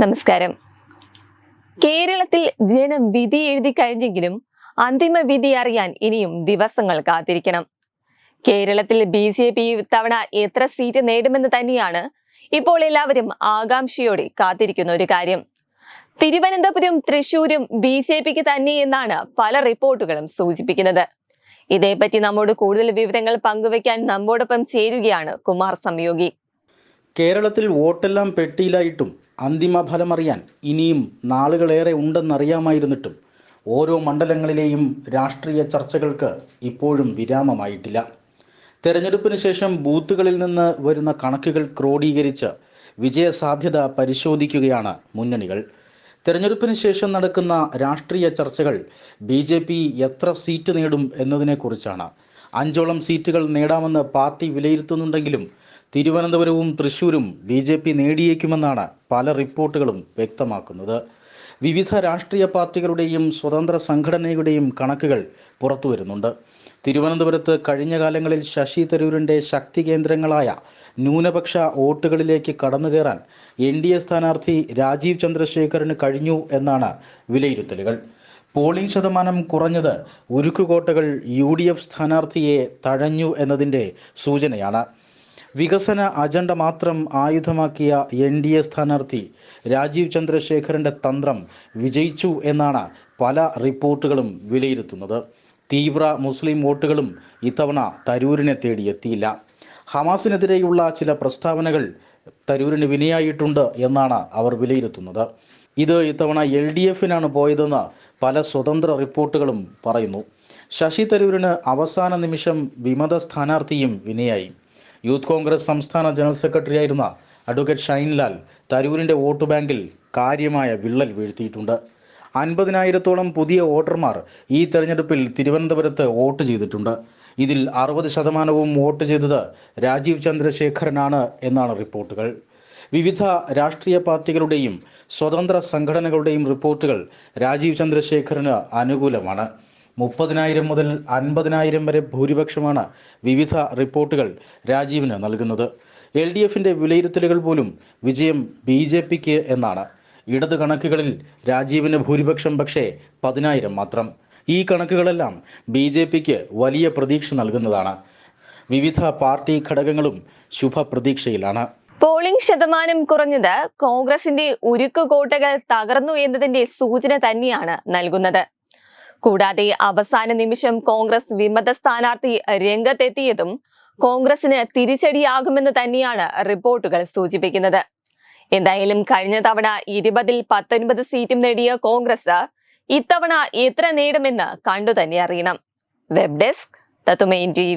നമസ്കാരം. കേരളത്തിൽ ജനം വിധി എഴുതി കഴിഞ്ഞെങ്കിലും അന്തിമ വിധി അറിയാൻ ഇനിയും ദിവസങ്ങൾ കാത്തിരിക്കണം. കേരളത്തിൽ ബി ജെ പി ഇത്തവണ എത്ര സീറ്റ് നേടുമെന്ന് തന്നെയാണ് ഇപ്പോൾ എല്ലാവരും ആകാംക്ഷയോടെ കാത്തിരിക്കുന്ന ഒരു കാര്യം. തിരുവനന്തപുരം തൃശൂരും ബി ജെ പിക്ക് തന്നെ എന്നാണ് പല റിപ്പോർട്ടുകളും സൂചിപ്പിക്കുന്നത്. ഇതേപ്പറ്റി നമ്മോട് കൂടുതൽ വിവരങ്ങൾ പങ്കുവയ്ക്കാൻ നമ്മോടൊപ്പം ചേരുകയാണ് കുമാർ സംയോഗി. കേരളത്തിൽ വോട്ടെല്ലാം പെട്ടിയിലായിട്ടും അന്തിമ ഫലമറിയാൻ ഇനിയും നാളുകളേറെ ഉണ്ടെന്നറിയാമായിരുന്നിട്ടും ഓരോ മണ്ഡലങ്ങളിലെയും രാഷ്ട്രീയ ചർച്ചകൾക്ക് ഇപ്പോഴും വിരാമമായിട്ടില്ല. തെരഞ്ഞെടുപ്പിന് ശേഷം ബൂത്തുകളിൽ നിന്ന് വരുന്ന കണക്കുകൾ ക്രോഡീകരിച്ച് വിജയസാധ്യത പരിശോധിക്കുകയാണ് മുന്നണികൾ. തെരഞ്ഞെടുപ്പിന് ശേഷം നടക്കുന്ന രാഷ്ട്രീയ ചർച്ചകൾ ബി എത്ര സീറ്റ് നേടും എന്നതിനെക്കുറിച്ചാണ്. അഞ്ചോളം സീറ്റുകൾ നേടാമെന്ന് പാർട്ടി വിലയിരുത്തുന്നുണ്ടെങ്കിലും തിരുവനന്തപുരവും തൃശൂരും ബി ജെ പി നേടിയേക്കുമെന്നാണ് പല റിപ്പോർട്ടുകളും വ്യക്തമാക്കുന്നത്. വിവിധ രാഷ്ട്രീയ പാർട്ടികളുടെയും സ്വതന്ത്ര സംഘടനയുടെയും കണക്കുകൾ പുറത്തു വരുന്നുണ്ട് തിരുവനന്തപുരത്ത് കഴിഞ്ഞ കാലങ്ങളിൽ ശശി തരൂരിന്റെ ശക്തി കേന്ദ്രങ്ങളായ ന്യൂനപക്ഷ വോട്ടുകളിലേക്ക് കടന്നുകയറാൻ എൻ ഡി എ സ്ഥാനാർത്ഥി രാജീവ് ചന്ദ്രശേഖറിന് കഴിഞ്ഞു എന്നാണ് വിലയിരുത്തലുകൾ. പോളിംഗ് ശതമാനം കുറഞ്ഞത് ഉരുക്കുകോട്ടകൾ യു ഡി എഫ് സ്ഥാനാർത്ഥിയെ തഴഞ്ഞു എന്നതിന്റെ സൂചനയാണ്. വികസന അജണ്ട മാത്രം ആയുധമാക്കിയ എൻ ഡി എ സ്ഥാനാർത്ഥി രാജീവ് ചന്ദ്രശേഖരന്റെ തന്ത്രം വിജയിച്ചു എന്നാണ് പല റിപ്പോർട്ടുകളും വിലയിരുത്തുന്നത്. തീവ്ര മുസ്ലിം വോട്ടുകളും ഇത്തവണ തരൂരിനെ തേടിയെത്തിയില്ല. ഹമാസിനെതിരെയുള്ള ചില പ്രസ്താവനകൾ തരൂരിന് വിനയായിട്ടുണ്ട് എന്നാണ് അവർ വിലയിരുത്തുന്നത്. ഇത് ഇത്തവണ എൽ ഡി എഫിനാണ് പോയതെന്ന് പല സ്വതന്ത്ര റിപ്പോർട്ടുകളും പറയുന്നു. ശശി തരൂരിന് അവസാന നിമിഷം വിമത സ്ഥാനാർത്ഥിയും വിനയായി. യൂത്ത് കോൺഗ്രസ് സംസ്ഥാന ജനറൽ സെക്രട്ടറി ആയിരുന്ന അഡ്വക്കേറ്റ് ഷൈൻലാൽ തരൂരിന്റെ വോട്ട് ബാങ്കിൽ കാര്യമായ വിള്ളൽ വീഴ്ത്തിയിട്ടുണ്ട്. അൻപതിനായിരത്തോളം പുതിയ വോട്ടർമാർ ഈ തെരഞ്ഞെടുപ്പിൽ തിരുവനന്തപുരത്ത് വോട്ട് ചെയ്തിട്ടുണ്ട്. ഇതിൽ അറുപത് ശതമാനവും വോട്ട് ചെയ്തത് രാജീവ് ചന്ദ്രശേഖരനാണ് എന്നാണ് റിപ്പോർട്ടുകൾ. വിവിധ രാഷ്ട്രീയ പാർട്ടികളുടെയും സ്വതന്ത്ര സംഘടനകളുടെയും റിപ്പോർട്ടുകൾ രാജീവ് ചന്ദ്രശേഖറിന് അനുകൂലമാണ്. മുപ്പതിനായിരം മുതൽ അൻപതിനായിരം വരെ ഭൂരിപക്ഷമാണ് വിവിധ റിപ്പോർട്ടുകൾ രാജീവിന് നൽകുന്നത്. എൽ ഡി എഫിന്റെ വിലയിരുത്തലുകൾ പോലും വിജയം ബി ജെ പിക്ക് എന്നാണ്. ഇടത് കണക്കുകളിൽ രാജീവിന് ഭൂരിപക്ഷം പക്ഷേ പതിനായിരം മാത്രം. ഈ കണക്കുകളെല്ലാം ബി ജെ പിക്ക് വലിയ പ്രതീക്ഷ നൽകുന്നതാണ്. വിവിധ പാർട്ടി ഘടകങ്ങളും ശുഭപ്രതീക്ഷയിലാണ്. പോളിംഗ് ശതമാനം കുറഞ്ഞത് കോൺഗ്രസിന്റെ ഉരുക്കുകോട്ടകൾ തകർന്നു എന്നതിന്റെ സൂചന തന്നെയാണ് നൽകുന്നത്. കൂടാതെ അവസാന നിമിഷം കോൺഗ്രസ് വിമത സ്ഥാനാർത്ഥി രംഗത്തെത്തിയതും കോൺഗ്രസിന് തിരിച്ചടിയാകുമെന്ന് തന്നെയാണ് റിപ്പോർട്ടുകൾ സൂചിപ്പിക്കുന്നത്. എന്തായാലും കഴിഞ്ഞ തവണ ഇരുപതിൽ പത്തൊൻപത് സീറ്റും നേടിയ കോൺഗ്രസ് ഇത്തവണ എത്ര നേടുമെന്ന് കണ്ടു തന്നെ അറിയണം. Web desk തത്തുമൈൻ T